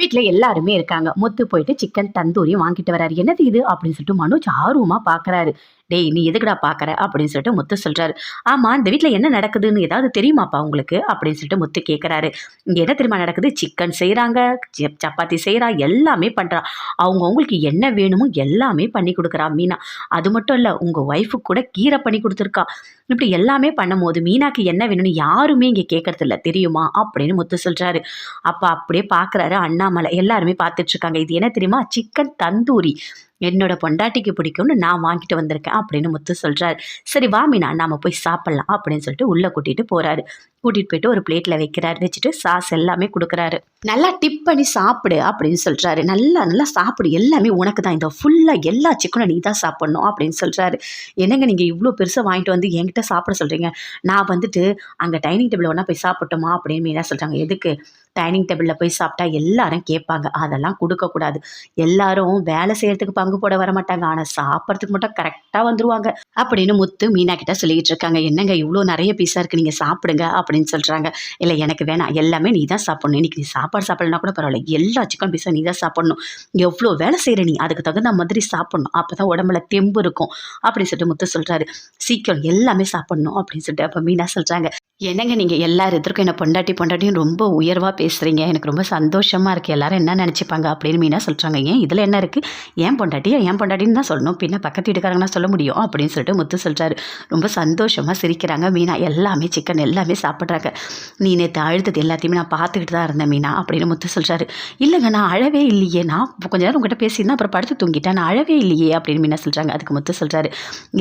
வீட்டில் எல்லாருமே இருக்காங்க. முத்து போயிட்டு சிக்கன் தந்தூரி வாங்கிட்டு வராரு. என்னது இது? அப்படின்னு சொல்லிட்டு மனோஜ் ஆர்வமாக பார்க்குறாரு டேய் நீ எதுக்குடா பார்க்குற அப்படின்னு சொல்லிட்டு முத்து சொல்கிறாரு ஆமாம் இந்த வீட்டில் என்ன நடக்குதுன்னு ஏதாவது தெரியுமாப்பா உங்களுக்கு? அப்படின்னு சொல்லிட்டு முத்து கேட்குறாரு இங்கே என்ன தெரியுமா நடக்குது? சிக்கன் செய்கிறாங்க சப்பாத்தி செய்கிறா எல்லாமே பண்ணுறா அவங்க அவங்களுக்கு என்ன வேணுமோ எல்லாமே பண்ணி கொடுக்குறா மீனா. அது மட்டும் இல்லை உங்கள் ஒய்ஃபுக்கு கூட கீரை பண்ணி கொடுத்துருக்கா. இப்படி எல்லாமே பண்ணும்போது மீனாக்கு என்ன வேணும்னு யாருமே இங்கே கேட்கறது இல்லை தெரியுமா? அப்படின்னு முத்து சொல்கிறாரு அப்போ அப்படியே பார்க்குறாரு அண்ணாமலை. எல்லாருமே பார்த்துட்ருக்காங்க இது என்ன தெரியுமா? சிக்கன் தந்தூரி. என்னோட பொண்டாட்டிக்கு பிடிக்கும்னு நான் வாங்கிட்டு வந்திருக்கேன் அப்படின்னு முத்து சொல்கிறாரு சரி வா மீனா நாம போய் சாப்பிட்லாம் அப்படின்னு சொல்லிட்டு உள்ளே கூட்டிகிட்டு போகிறாரு கூட்டிகிட்டு போயிட்டு ஒரு பிளேட்டில் வைக்கிறாரு. வச்சுட்டு சாஸ் எல்லாமே கொடுக்குறாரு. நல்லா டிப் பண்ணி சாப்பிடு அப்படின்னு சொல்கிறாரு நல்லா நல்லா சாப்பிடு. எல்லாமே உனக்கு தான். இந்த ஃபுல்லாக எல்லா சிக்கனும் நீ தான் சாப்பிட்ணும் அப்படின்னு சொல்கிறாரு என்னங்க நீங்கள் இவ்வளோ பெருசாக வாங்கிட்டு வந்து என்கிட்ட சாப்பிட சொல்கிறீங்க நான் வந்துட்டு அங்கே டைனிங் டேபிள் ஒன்றா போய் சாப்பிட்டோமா அப்படின்னு மீனா சொல்கிறாங்க எதுக்கு? டைனிங் டேபிளில் போய் சாப்பிட்டா எல்லாரும் கேட்பாங்க. அதெல்லாம் கொடுக்கக்கூடாது. எல்லாரும் வேலை செய்கிறதுக்கு பங்கு போட வர மாட்டாங்க ஆனால் சாப்பிட்றதுக்கு மட்டும் கரெக்டாக வந்துருவாங்க. அப்படின்னு முத்து மீனா கிட்ட சொல்லிக்கிட்டு இருக்காங்க. என்னங்க இவ்வளோ நிறைய பீஸாக இருக்குது நீங்கள் சாப்பிடுங்க அப்படின்னு சொல்கிறாங்க இல்லை எனக்கு வேணாம். எல்லாமே நீ தான் சாப்பிடணும். இன்னைக்கு நீ சாப்பாடு சாப்பிடலனா கூட பரவாயில்ல. எல்லா சிக்கன் பீஸாக நீ தான் சாப்பிடணும். எவ்வளோ வேலை செய்கிற நீ? அதுக்கு தகுந்த மாதிரி சாப்பிடணும். அப்போ தான் உடம்புல தெம்பு இருக்கும். அப்படின்னு சொல்லிட்டு முத்து சொல்கிறாரு சீக்கிரம் எல்லாமே சாப்பிடணும் அப்படின்னு சொல்லிட்டு அப்போ மீனா சொல்கிறாங்க என்னங்க நீங்கள் எல்லார் எதிர்க்கும் பொண்டாட்டி பொண்டாட்டியும் ரொம்ப உயர்வாக பேசுகிறீங்க எனக்கு ரொம்ப சந்தோஷமாக இருக்குது எல்லாரும் என்ன நினச்சிப்பாங்க அப்படின்னு மீனா சொல்கிறாங்க ஏன் இதில் என்ன இருக்குது ஏன் பொண்டாட்டியா? ஏன் பொண்டாட்டின்னு தான் சொல்லணும். பின்ன பக்கத்து வீட்டுக்காரங்கன்னா சொல்ல முடியும் அப்படின்னு சொல்லிட்டு முத்து சொல்கிறாரு ரொம்ப சந்தோஷமாக சிரிக்கிறாங்க மீனா. எல்லாமே சிக்கன் எல்லாமே சாப்பிட்றாங்க. நீ நேற்று அழுத்தது எல்லாத்தையுமே நான் பார்த்துக்கிட்டு தான் இருந்தேன் மீனா அப்படின்னு முத்து சொல்கிறாரு இல்லைங்க நான் அழவே இல்லையே. நான் கொஞ்ச நேரம் உங்கள்கிட்ட பேசியிருந்தேன் அப்புறம் படுத்து தூங்கிட்டேன். நான் அழவே இல்லையே அப்படின்னு மீனா சொல்கிறாங்க அதுக்கு முத்து சொல்கிறாரு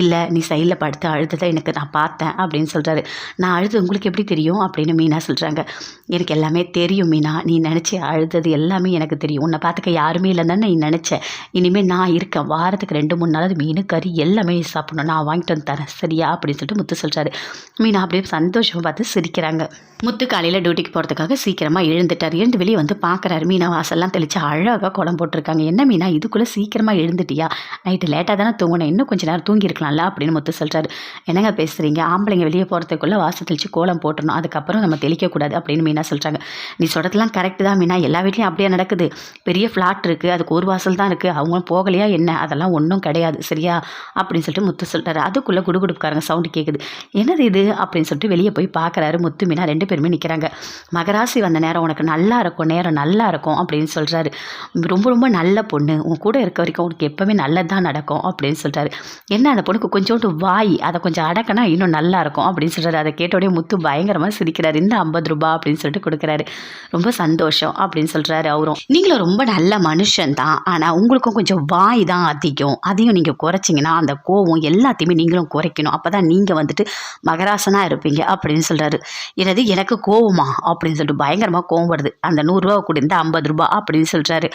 இல்லை நீ சைடில் படுத்து அழுத்ததை எனக்கு நான் பார்த்தேன் அப்படின்னு சொல்கிறாரு நான் அழுது உங்களுக்கு எப்படி தெரியும் அப்படின்னு மீனா சொல்கிறாங்க எனக்கு எல்லாமே தெரியும் மீனா. நீ நினச்சி அழுதது எல்லாமே எனக்கு தெரியும். உன்னை பார்த்துக்க யாருமே இல்லைன்னு நீ நினச்ச. இனிமேல் நான் இருக்கேன். வாரத்துக்கு ரெண்டு மூணு நாளாவது மீன் கறி எல்லாமே நீ சாப்பிடணும். நான் வாங்கிட்டு வந்து தரேன். சரியா? அப்படின்னு சொல்லிட்டு முத்து சொல்கிறாரு மீனா அப்படியே சந்தோஷமாக பார்த்து சிரிக்கிறாங்க. முத்து காலையில் டியூட்டிக்கு போகிறதுக்காக சீக்கிரமாக எழுந்துட்டார். எழுந்து வெளியே வந்து பார்க்குறாரு மீனா வாசல்லாம் தெளித்து அழகாக குளம் போட்டிருக்காங்க. என்ன மீனா? இதுக்குள்ளே சீக்கிரமாக எழுந்துட்டியா? நைட்டு லேட்டாக தானே தூங்கினேன் இன்னும் கொஞ்சம் நேரம் தூங்கியிருக்கலாம்ல? அப்படின்னு முத்து சொல்கிறாரு என்னங்க பேசுகிறீங்க ஆம்பளைங்க வெளியே போகிறதுக்குள்ளே வாசல் தெளித்து கோலம் போட்டுடணும் அதுக்கப்புறம் நம்ம தெளிக்கக்கூடாது அப்படின்னு மீனா சொல்கிறாங்க நீ சொல்கிறதுலாம் கரெக்டு தான் மீனா. எல்லா வீட்லேயும் அப்படியே நடக்குது? பெரிய ஃப்ளாட் இருக்குது அதுக்கு ஒரு வாசல் தான் இருக்குது அவங்க போகலையா என்ன? அதெல்லாம் ஒன்றும் கிடையாது. சரியா? அப்படின்னு சொல்லிட்டு முத்து சொல்கிறாரு அதுக்குள்ளே குடுகுடுப்புக்காரங்க சவுண்டு கேட்குது என்னது இது? அப்படின்னு சொல்லிட்டு வெளியே போய் பார்க்குறாரு முத்து மீனா ரெண்டு பேருமே நிற்கிறாங்க மகராசி வந்த நேரம் உனக்கு நல்லா இருக்கும் நேரம் நல்லா இருக்கும் அப்படின்னு சொல்கிறாரு ரொம்ப ரொம்ப நல்ல பொண்ணு. உன் கூட இருக்க வரைக்கும் உனக்கு எப்போவுமே நல்லது தான் நடக்கும் அப்படின்னு சொல்கிறாரு என்ன அந்த பொண்ணுக்கு கொஞ்சோண்டு வாய் அதை கொஞ்சம் அடக்கினா இன்னும் நல்லா இருக்கும் அப்படின்னு சொல்கிறாரு அதை கேட்டோடய முத்து பயங்கரமாக சிரிக்கிறார். இந்த ஐம்பது ரூபா அப்படின்னு சொல்லிட்டு கொடுக்குறாரு. ரொம்ப சந்தோஷம் அப்படின்னு சொல்கிறாரு அவரும். நீங்களும் ரொம்ப நல்ல மனுஷன் தான். ஆனால் உங்களுக்கும் கொஞ்சம் வாய் தான் அதிகம். அதையும் நீங்கள் குறைச்சிங்கன்னா அந்த கோவம் எல்லாத்தையுமே நீங்களும் குறைக்கணும். அப்போ தான் நீங்கள் வந்துட்டு மகராசனாக இருப்பீங்க அப்படின்னு சொல்கிறாரு எனது எனக்கு கோவமா? அப்படின்னு சொல்லிட்டு பயங்கரமாக கோவம் வருது. அந்த நூறுரூவா கூட இந்த ஐம்பது ரூபா அப்படின்னு சொல்கிறாரு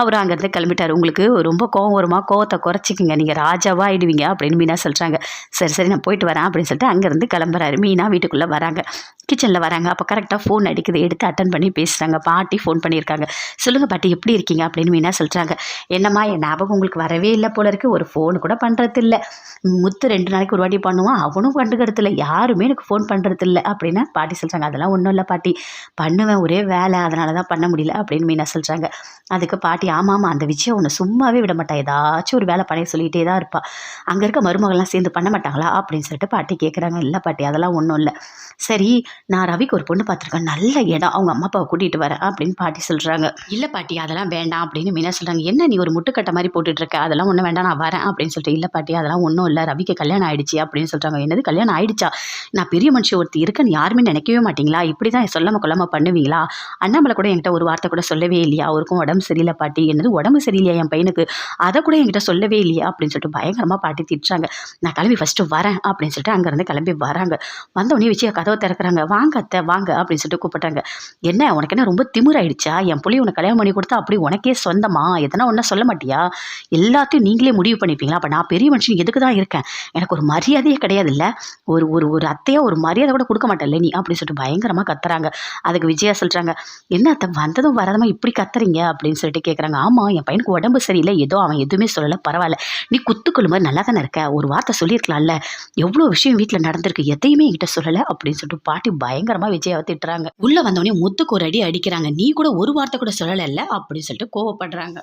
அவர் அங்கேருந்து கிளம்பிட்டார். உங்களுக்கு ரொம்ப கோவம் வருமா? கோவத்தை குறைச்சிக்கிங்க. நீங்கள் ராஜாவாக ஆயிடுவீங்க அப்படின்னு மீனா சொல்கிறாங்க சரி சரி நான் போயிட்டு வரேன் அப்படின்னு சொல்லிட்டு அங்கேருந்து கிளம்புறாரு. மீனா வீட்டுக்குள்ளே வராங்க. கிச்சனில் வராங்க. அப்போ கரெக்டாக ஃபோன் அடிக்குது. எடுத்து அட்டன் பண்ணி பேசுகிறாங்க பாட்டி ஃபோன் பண்ணியிருக்காங்க சொல்லுங்கள் பாட்டி எப்படி இருக்கீங்க? அப்படின்னு மீனா சொல்கிறாங்க என்னம்மா என் ஞாபகம் உங்களுக்கு வரவே இல்லை போல இருக்குது ஒரு ஃபோன் கூட பண்ணுறது இல்லை முத்து ரெண்டு நாளைக்கு ஒரு வாட்டி பண்ணுவான். அவனும் கண்டுக்கிறது இல்லை யாருமே எனக்கு ஃபோன் பண்ணுறது இல்லை அப்படின்னா பாட்டி சொல்கிறாங்க அதெல்லாம் ஒன்றும் இல்லை பாட்டி. பண்ணுவேன். ஒரே வேலை. அதனால தான் பண்ண முடியல அப்படின்னு மீனா சொல்கிறாங்க அதுக்கு பாட்டி ஆமாம் அந்த விஷயம் ஒன்று சும்மாவே விட மாட்டா. ஏதாச்சும் ஒரு வேலை பண்ண சொல்லிகிட்டே தான் இருப்பாள் அங்கே இருக்க மருமகள்லாம் சேர்ந்து பண்ண மாட்டாங்களா? அப்படின்னு சொல்லிட்டு பாட்டி கேட்குறாங்க இல்லை பாட்டி அதெல்லாம் ஒன்றும் இல்லை. சரி நான் ரவிக்கு ஒரு பொண்ணு பார்த்துருக்கேன். நல்ல இடம். அவங்க அம்மா அப்பாவை கூட்டிகிட்டு வரேன் அப்படின்னு பாட்டி சொல்கிறாங்க இல்லை பாட்டி அதெல்லாம் வேண்டாம் அப்படின்னு மீனா சொல்கிறாங்க என்ன நீ ஒரு முட்டுக்கட்டை மாதிரி போட்டுட்டு இருக்க அதெல்லாம் ஒன்றும் வேண்டாம் நான் வரேன் அப்படின்னு சொல்லிட்டு. இல்லை பாட்டி அதெல்லாம் ஒன்றும் இல்லை. ரவிக்கு கல்யாணம் ஆயிடுச்சு அப்படின்னு சொல்கிறாங்க என்னது கல்யாணம் ஆயிடுச்சா? நான் பெரிய மனுஷன் ஒருத்தி இருக்கேன்னு யாருமே நினைக்கவே மாட்டீங்களா? இப்படி தான் சொல்லாம கொள்ளாம பண்ணுவீங்களா? அண்ணாமலை கூட என்கிட்ட ஒரு வார்த்தை கூட சொல்லவே இல்லையா? அவருக்கும் உடம்பு சரியில்லை பாட்டி. என்னது உடம்பு சரியில்லையா என் பையனுக்கு? அதை கூட என்கிட்ட சொல்லவே இல்லையா? அப்படின்னு சொல்லிட்டு பயங்கரமாக பாட்டி திட்டுறாங்க. நான் கிளம்பி ஃபஸ்ட்டு வரேன் அப்படின்னு சொல்லிட்டு அங்கேருந்து கிளம்பி வராங்க. வந்தவொடனே வச்சு கதவை திறக்கிறாங்க. வாங்க அத்தை வாங்க அப்படின்னு சொல்லிட்டு கூப்பிட்டாங்க. என்ன உனக்கு என்ன ரொம்ப திமிராயிடுச்சா? என் புள்ளி உனக்கு கல்யாணம் பண்ணி கொடுத்தா அப்படி உனக்கே சொந்தமா? எதனா ஒன்றா சொல்ல மாட்டியா? எல்லாத்தையும் நீங்களே முடிவு பண்ணிப்பீங்களா? அப்போ நான் பெரிய மனுஷன் எதுக்கு தான் இருக்கேன்? எனக்கு ஒரு மரியாதையே கிடையாது இல்லை ஒரு ஒரு ஒரு அத்தையா ஒரு மரியாதை கூட கொடுக்க மாட்டேன்ல நீ? அப்படின்னு சொல்லிட்டு பயங்கரமாக கத்துறாங்க. அதுக்கு விஜயா சொல்கிறாங்க என்ன அத்தை வந்ததும் வரதுமா இப்படி கத்துறீங்க? அப்படின்னு சொல்லிட்டு கேட்குறாங்க ஆமாம் என் பையனுக்கு உடம்பு சரியில்லை. ஏதோ அவன் எதுவுமே சொல்லலை. பரவாயில்ல. நீ குத்துக்குழு மாதிரி நல்லா தானே இருக்க? ஒரு வார்த்தை சொல்லியிருக்கலாம்ல. எவ்வளோ விஷயம் வீட்டில் நடந்திருக்கு எதையுமே என்கிட்ட சொல்லலை. அப்படின்னு சொல்லிட்டு பாட்டி பயங்கரமா விஜயாவை திட்டுறாங்க. உள்ள வந்தவொடனே முத்துக்கு ஒரு அடி அடிக்கிறாங்க. நீ கூட ஒரு வார்த்தை கூட சொல்லல அப்படின்னு சொல்லிட்டு கோவப்படுறாங்க.